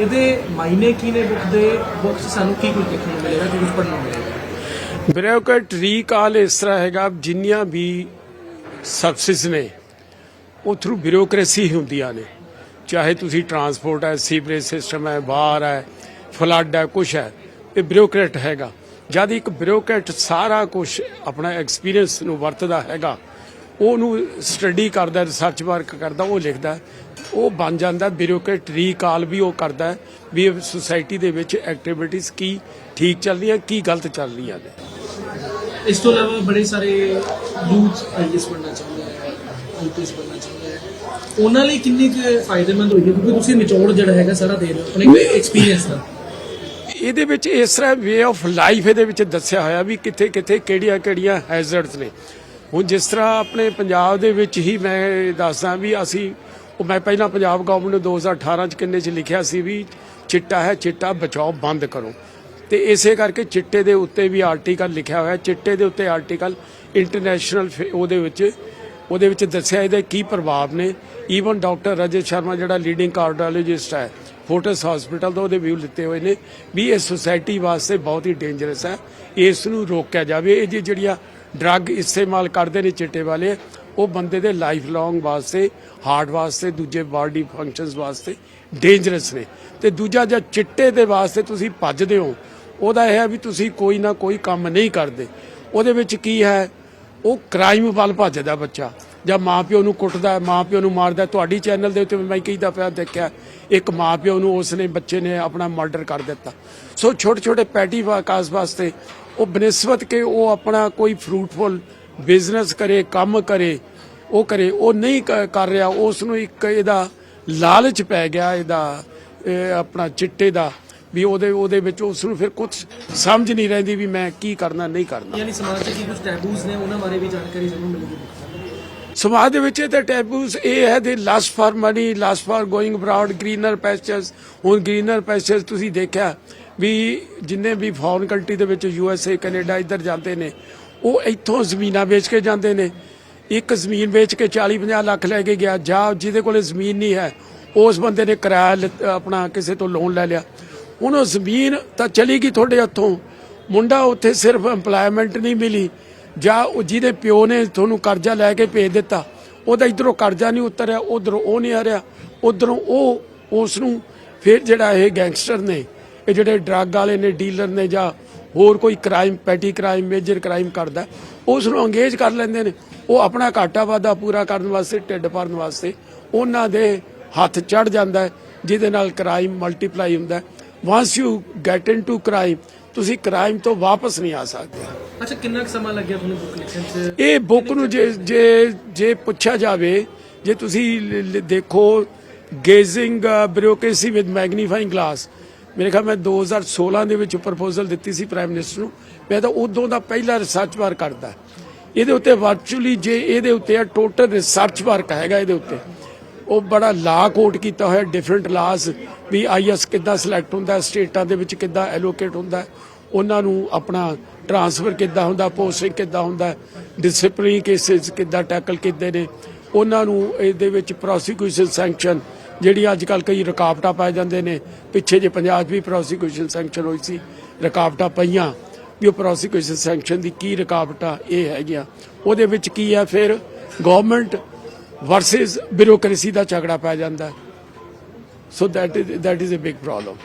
ਇਹਦੇ ਮਾਇਨੇ ਕੀ ਨੇ ਬੁੱਕ ਦੇ? ਬੁੱਕ 'ਚ ਸਾਨੂੰ ਕੀ ਕੁਝ ਦੇਖਣ ਨੂੰ ਮਿਲੇਗਾ, ਕੀ ਕੁਝ ਪੜ੍ਹਨ ਨੂੰ ਮਿਲੇਗਾ? ਬਿਊਰੋਕਰੇਟ ਰੀਕਾਲ ਇਸ ਤਰ੍ਹਾਂ ਹੈਗਾ, ਜਿੰਨੀਆਂ ਵੀ ਸਰਵਿਸਿਜ਼ ਨੇ, ਉਹ ਥਰੂ ਬਿਊਰੋਕ੍ਰੇਸੀ ਹੁੰਦੀਆਂ ਨੇ। ਚਾਹੇ ਤੁਸੀਂ ਟਰਾਂਸਪੋਰਟ ਹੈ ਸੀਵਰੇਜ ਸਿਸਟਮ ਹੈ, ਬਾਹਰ ਹੈ ਫਲੱਡ ਹੈ, ਕੁਛ ਹੈ, ਇਹ ਬਿਊਰੋਕਰੇਟ ਹੈਗਾ। ਜਦ ਇੱਕ ਬਿਊਰੋਕਰੇਟ ਸਾਰਾ ਕੁਝ ਆਪਣਾ ਐਕਸਪੀਰੀਅੰਸ ਨੂੰ ਵਰਤਦਾ ਹੈਗਾ ਉਹਨੂੰ ਸਟੱਡੀ ਕਰਦਾ ਰਿਸਰਚ ਵਰਕ ਕਰਦਾ ਉਹ ਲਿਖਦਾ। ਉਹ ਬਣ ਜਾਂਦਾ ਬਿਊਰੋਕਰੇਟ ਰੀਕਾਲ ਵੀ ਉਹ ਕਰਦਾ ਵੀ ਸੁਸਾਇਟੀ ਦੇ ਵਿੱਚ ਐਕਟੀਵਿਟੀਜ਼ ਕੀ ਠੀਕ ਚੱਲ ਰਹੀਆਂ ਕੀ ਗਲਤ ਚੱਲ ਰਹੀਆਂ ਨੇ। ਇਸ ਤੋਂ ਇਲਾਵਾ ਬੜੇ ਸਾਰੇ ਯੂਥ ਆਈਐਸ ਬਣਨਾ ਚਾਹੁੰਦੇ ਆਈਪੀਐਸ ਬਣਨਾ ਚਾਹੁੰਦੇ ਹੈ ਉਹਨਾਂ ਲਈ ਕਿੰਨੀ ਕੁ ਫਾਇਦੇਮੰਦ ਹੋਏਗੀ ਕਿਉਂਕਿ ਤੁਸੀਂ ਨਿਚੋੜ ਜਿਹੜਾ ਹੈਗਾ ਸਾਰਾ ਦੇ ਰਹੇ ਹੋ ਆਪਣੇ ਐਕਸਪੀਰੀਅੰਸ ਦਾ। ਇਹਦੇ ਵਿੱਚ ਇਸ ਤਰ੍ਹਾਂ ਵੇ ਆਫ ਲਾਈਫ ਇਹਦੇ ਵਿੱਚ ਦੱਸਿਆ ਹੋਇਆ ਵੀ ਕਿੱਥੇ ਕਿੱਥੇ ਕਿਹੜੀਆਂ ਕਿਹੜੀਆਂ ਹੈਜ਼ਰਡਸ ਨੇ। ਹੁਣ ਜਿਸ ਤਰ੍ਹਾਂ ਆਪਣੇ ਪੰਜਾਬ ਦੇ ਵਿੱਚ ਹੀ ਮੈਂ ਦੱਸਦਾ ਵੀ ਅਸੀਂ, ਉਹ ਮੈਂ ਪਹਿਲਾਂ ਪੰਜਾਬ ਗਵਰਨਮੈਂਟ ਨੂੰ 2018 ਚ ਕਿੰਨੇ ਚ ਲਿਖਿਆ ਸੀ ਵੀ ਚਿੱਟਾ ਹੈ, ਚਿੱਟਾ ਬਚਾਓ, ਬੰਦ ਕਰੋ। ਤੇ ਇਸੇ ਕਰਕੇ ਚਿੱਟੇ ਦੇ ਉੱਤੇ ਵੀ ਆਰਟੀਕਲ ਲਿਖਿਆ ਹੋਇਆ ਚਿੱਟੇ ਦੇ ਉੱਤੇ ਆਰਟੀਕਲ ਇੰਟਰਨੈਸ਼ਨਲ ਉਹਦੇ ਵਿੱਚ ਉਹਦੇ ਵਿੱਚ ਦੱਸਿਆ ਇਹਦੇ ਕੀ ਪ੍ਰਭਾਵ ਨੇ। ਈਵਨ ਡਾਕਟਰ ਰਜਤ ਸ਼ਰਮਾ ਜਿਹੜਾ ਲੀਡਿੰਗ ਕਾਰਡੀਓਲੋਜਿਸਟ ਹੈ ਫੋਰਟਸ ਹਸਪੀਟਲ ਤੋਂ ਉਹਦੇ ਵਿਊ ਲਿੱਤੇ ਹੋਏ ਨੇ ਵੀ ਇਹ ਸੁਸਾਇਟੀ ਵਾਸਤੇ ਬਹੁਤ ਹੀ ਡੇਂਜਰਸ ਹੈ। ਇਸ ਨੂੰ ਰੋਕਿਆ ਜਾਵੇ। ਇਹ ਜੀ ਜਿਹੜੀਆਂ ਡਰੱਗ ਇਸਤੇਮਾਲ ਕਰਦੇ ਨੇ ਚਿੱਟੇ ਵਾਲੇ, ਉਹ ਬੰਦੇ ਦੇ ਲਾਈਫ ਲੌਂਗ ਵਾਸਤੇ, ਹਾਰਟ ਵਾਸਤੇ, ਦੂਜੇ ਬਾਡੀ ਫੰਕਸ਼ਨਸ ਵਾਸਤੇ ਡੇਂਜਰਸ ਨੇ। ਤੇ ਦੂਜਾ ਜੇ ਚਿੱਟੇ ਦੇ ਵਾਸਤੇ ਤੁਸੀਂ ਭੱਜਦੇ ਹੋ, ਉਹਦਾ ਇਹ ਹੈ ਵੀ ਤੁਸੀਂ ਕੋਈ ਨਾ ਕੋਈ ਕੰਮ ਨਹੀਂ ਕਰਦੇ। ਉਹਦੇ ਵਿੱਚ ਕੀ ਹੈ? ਉਹ ਕ੍ਰਾਈਮ ਵੱਲ ਭੱਜਦਾ ਬੱਚਾ। ਜਾਂ ਮਾਪਿਓ ਨੂੰ ਕੁੱਟਦਾ, ਮਾਪਿਓ ਨੂੰ ਮਾਰਦਾ। ਤੁਹਾਡੀ ਚੈਨਲ ਦੇ ਉੱਤੇ ਮੈਂ ਕਈ ਦਫਾ ਦੇਖਿਆ, ਇੱਕ ਮਾਪਿਓ ਨੂੰ ਉਸਨੇ, ਬੱਚੇ ਨੇ ਆਪਣਾ ਮਰਡਰ ਕਰ ਦਿੱਤਾ। ਸੋ ਛੋਟੇ ਛੋਟੇ ਪੈਟੀ ਵਾਕਾਸ ਵਾਸਤੇ ਉਹ ਬਨਿਸਬਤ ਕੇ ਉਹ ਆਪਣਾ ਕੋਈ ਫਰੂਟਫੁਲ ਬਿਜ਼ਨਸ ਕਰੇ ਕੰਮ ਕਰੇ ਉਹ ਕਰੇ ਉਹ ਨਹੀਂ ਕਰ ਰਿਹਾ ਉਸ ਨੂੰ ਇੱਕ ਇਹਦਾ ਲਾਲਚ ਪੈ ਗਿਆ ਇਹਦਾ ਇਹ ਆਪਣਾ ਚਿੱਟੇ ਦਾ ਵੀ ਉਹਦੇ ਉਹਦੇ ਵਿੱਚ ਉਸ ਨੂੰ ਫਿਰ ਕੁਝ ਸਮਝ ਨਹੀਂ ਰਹਿੰਦੀ ਵੀ ਮੈਂ ਕੀ ਕਰਨਾ ਨਹੀਂ ਕਰਨਾ। ਯਾਨੀ ਸਮਾਜ ਕੀ ਕੁਝ ਟੈਬੂਜ਼ ਨੇ ਉਹਨਾਂ ਬਾਰੇ ਵੀ ਜਾਣਕਾਰੀ ਜ਼ਰੂਰ ਮਿਲੇਗੀ। ਸਮਾਜ ਦੇ ਵਿੱਚ ਇਹਦੇ ਟੈਬੂਸ ਇਹ ਹੈ the lust for money lust for going abroad greener pastures ਹੁਣ ਗ੍ਰੀਨਰ ਪੈਸਚਰਸ ਤੁਸੀਂ ਦੇਖਿਆ ਵੀ ਜਿੰਨੇ ਵੀ ਫੋਰਨ ਕੰਟਰੀ ਦੇ ਵਿੱਚ ਯੂ ਐਸ ਏ ਕੈਨੇਡਾ ਇੱਧਰ ਜਾਂਦੇ ਨੇ, ਉਹ ਇੱਥੋਂ ਜ਼ਮੀਨਾਂ ਵੇਚ ਕੇ ਜਾਂਦੇ ਨੇ। ਇੱਕ ਜ਼ਮੀਨ ਵੇਚ ਕੇ 40 50 ਲੱਖ ਲੈ ਕੇ ਗਿਆ, ਜਾਂ ਜਿਹਦੇ ਕੋਲੇ ਜ਼ਮੀਨ ਨਹੀਂ ਹੈ, ਉਸ ਬੰਦੇ ਨੇ ਕਿਰਾਇਆ ਲਿੱਤ- ਆਪਣਾ ਕਿਸੇ ਤੋਂ ਲੋਨ ਲੈ ਲਿਆ। ਹੁਣ ਉਹ ਜ਼ਮੀਨ ਤਾਂ ਚਲੀ ਗਈ ਤੁਹਾਡੇ ਹੱਥੋਂ। ਮੁੰਡਾ ਉੱਥੇ ਸਿਰਫ ਏਮਪਲੋਇਮੈਂਟ ਨਹੀਂ ਮਿਲੀ, ਜਾਂ ਉਹ ਜਿਹਦੇ ਪਿਓ ਨੇ ਤੁਹਾਨੂੰ ਕਰਜ਼ਾ ਲੈ ਕੇ ਭੇਜ ਦਿੱਤਾ, ਉਹਦਾ ਇਧਰੋਂ ਕਰਜ਼ਾ ਨਹੀਂ ਉਤਰਿਆ, ਉਧਰੋਂ ਉਹ ਨਹੀਂ ਆ ਰਿਹਾ ਉਧਰੋਂ ਉਹ ਉਸ ਨੂੰ ਫਿਰ ਜਿਹੜਾ ਇਹ ਗੈਂਗਸਟਰ ਨੇ ਇਹ ਜਿਹੜੇ ਡਰੱਗ ਵਾਲੇ ਨੇ ਡੀਲਰ ਨੇ ਜਾਂ ਹੋਰ ਕੋਈ crime petty crime major crime ਕਰਦਾ ਉਸ ਨੂੰ ਅੰਗੇਜ ਕਰ ਲੈਂਦੇ ਨੇ। ਉਹ ਆਪਣਾ ਘਾਟਾ ਵਾਧਾ ਪੂਰਾ ਕਰਨ ਵਾਸਤੇ ਢਿੱਡ ਭਰਨ ਵਾਸਤੇ ਉਹਨਾਂ ਦੇ ਹੱਥ ਚੜ ਜਾਂਦਾ ਹੈ ਜਿਹਦੇ ਨਾਲ ਕ੍ਰਾਈਮ ਮਲਟੀਪਲਾਈ ਹੁੰਦਾ once you get into crime ਤੁਸੀਂ ਕ੍ਰਾਈਮ ਤੋਂ ਵਾਪਸ ਨਹੀਂ ਆ ਸਕਦੇ। ਅੱਛਾ ਕਿੰਨਾ ਕੁ ਸਮਾਂ ਲੱਗਿਆ ਤੁਹਾਨੂੰ ਬੁੱਕ ਲਿਖਣ 'ਚ? ਇਹ ਬੁੱਕ ਨੂੰ ਜੇ ਜੇ ਜੇ ਪੁੱਛਿਆ ਜਾਵੇ ਜੇ ਤੁਸੀਂ ਦੇਖੋ gazing bureaucracy with magnifying glass ਮੇਰੇ ਖਿਆਲ ਮੈਂ 2016 ਦੇ ਵਿੱਚ ਪ੍ਰਪੋਜ਼ਲ ਦਿੱਤੀ ਸੀ ਪ੍ਰਾਈਮ ਮਿਨਿਸਟਰ ਨੂੰ। ਮੈਂ ਤਾਂ ਉਦੋਂ ਦਾ ਪਹਿਲਾ ਰਿਸਰਚ ਵਰਕ ਕਰਦਾ ਇਹਦੇ ਉੱਤੇ ਵਰਚੁਅਲੀ ਜੇ ਇਹਦੇ ਉੱਤੇ ਆ ਟੋਟਲ ਰਿਸਰਚ ਵਰਕ ਹੈਗਾ ਇਹਦੇ ਉੱਤੇ। ਉਹ ਬੜਾ ਲਾ ਕੋਟ ਕੀਤਾ ਹੋਇਆ ਡਿਫਰੈਂਟ ਲਾਸ ਵੀ ਆਈਐਸ ਕਿੱਦਾਂ ਸਿਲੈਕਟ ਹੁੰਦਾ, ਸਟੇਟਾਂ ਦੇ ਵਿੱਚ ਕਿੱਦਾਂ ਐਲੋਕੇਟ ਹੁੰਦਾ, ਉਹਨਾਂ ਨੂੰ ਆਪਣਾ ਟਰਾਂਸਫਰ ਕਿੱਦਾਂ ਹੁੰਦਾ ਪੋਸਟਿੰਗ ਕਿੱਦਾਂ ਹੁੰਦਾ ਡਿਸਪਲਿਨਰੀ ਕੇਸਿਸ ਕਿੱਦਾਂ ਟੈਕਲ ਕਿੱਦੇ ਨੇ, ਉਹਨਾਂ ਨੂੰ ਇਹਦੇ ਵਿੱਚ ਪ੍ਰੋਸੀਕਿਊਸ਼ਨ ਸੈਂਕਸ਼ਨ ਜਿਹੜੀ ਅੱਜ ਕੱਲ ਕਈ ਰੁਕਾਵਟਾਂ ਪੈ ਜਾਂਦੇ ਨੇ। ਪਿੱਛੇ ਜੇ ਪੰਜਾਬ 'ਚ ਵੀ ਪ੍ਰੋਸੀਕਿਊਸ਼ਨ ਸੈਂਕਸ਼ਨ ਹੋਈ ਸੀ, ਰੁਕਾਵਟਾਂ ਪਈਆਂ। ਵੀ ਉਹ ਪ੍ਰੋਸੀਕਿਊਸ਼ਨ ਸੈਂਕਸ਼ਨ ਦੀ ਕੀ ਰੁਕਾਵਟਾਂ ਇਹ ਹੈਗੀਆਂ। ਉਹਦੇ ਵਿੱਚ ਕੀ ਹੈ ਫਿਰ ਗਵਰਨਮੈਂਟ ਵਰਸਸ ਬਿਊਰੋਕ੍ਰੇਸੀ ਦਾ ਝਗੜਾ ਪੈ ਜਾਂਦਾ। So that is that is a big problem